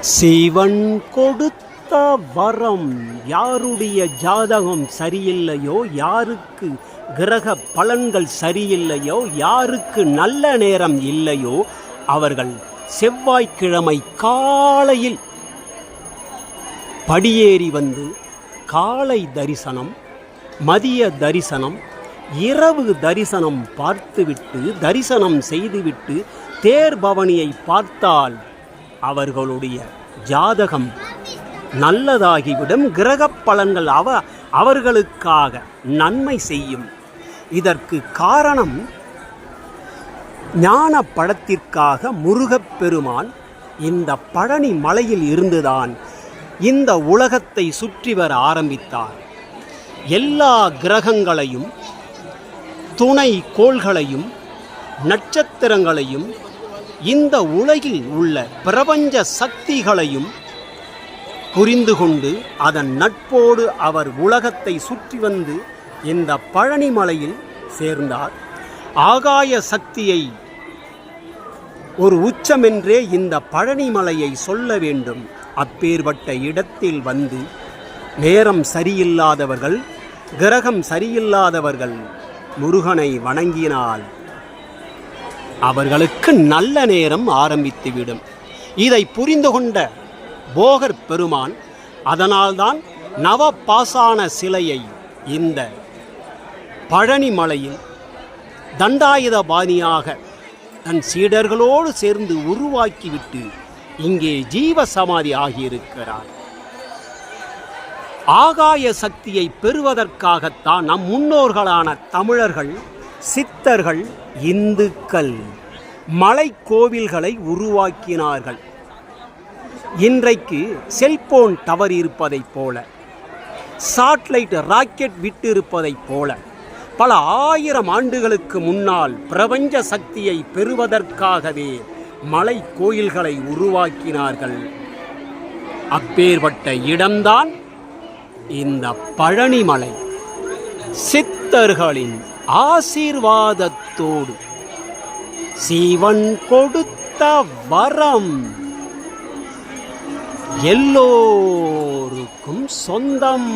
சிவன் கொடுத்த வரம் யாருடைய ஜாதகம் சரியில்லையோ யாருக்கு கிரக பலன்கள் சரியில்லையோ யாருக்கு நல்ல நேரம் இல்லையோ அவர்கள் செவ்வாய்க்கிழமை காலையில் படியேறி வந்து காலை தரிசனம் மதிய தரிசனம் இரவு தரிசனம் பார்த்துவிட்டு தரிசனம் செய்துவிட்டு தேர் பவனியை பார்த்தால் அவர்களுடைய ஜாதகம் நல்லதாகிவிடும். கிரக பலன்கள் அவ அவர்களுக்காக நன்மை செய்யும். இதற்கு காரணம் ஞான படத்திற்காக முருகப்பெருமான் இந்த பழனி மலையில் இருந்துதான் இந்த உலகத்தை சுற்றி வர ஆரம்பித்தார். எல்லா கிரகங்களையும் துணை கோள்களையும் நட்சத்திரங்களையும் இந்த உலகில் உள்ள பிரபஞ்ச சக்திகளையும் புரிந்து கொண்டு அதன் நட்போடு அவர் உலகத்தை சுற்றி வந்து இந்த பழனிமலையில் சேர்ந்தார். ஆகாய சக்தியை ஒரு உச்சமென்றே இந்த பழனிமலையை சொல்ல வேண்டும். அப்பேற்பட்ட இடத்தில் வந்து நேரம் சரியில்லாதவர்கள் கிரகம் சரியில்லாதவர்கள் முருகனை வணங்கினால் அவர்களுக்கு நல்ல நேரம் ஆரம்பித்துவிடும். இதை புரிந்து கொண்ட போகர் பெருமான் அதனால்தான் நவபாசான சிலையை இந்த பழனி மலையில் தண்டாயுதபாணியாக தன் சீடர்களோடு சேர்ந்து உருவாக்கிவிட்டு இங்கே ஜீவ சமாதி ஆகியிருக்கிறார். ஆகாய சக்தியை பெறுவதற்காகத்தான் நம் முன்னோர்களான தமிழர்கள் சித்தர்கள் இந்துக்கள் மலை கோவில்களை உருவாக்கினார்கள். இன்றைக்கு செல்போன் டவர் இருப்பதைப் போல சாட்டலைட் ராக்கெட் விட்டிருப்பதைப் போல பல ஆயிரம் ஆண்டுகளுக்கு முன்னால் பிரபஞ்ச சக்தியை பெறுவதற்காகவே மலை கோயில்களை உருவாக்கினார்கள். அப்பேற்பட்ட இடம்தான் இந்த பழனிமலை. சித்தர்களின் ஆசீர்வாதத்தோடு சீவன் கொடுத்த வரம் எல்லோருக்கும் சொந்தம்.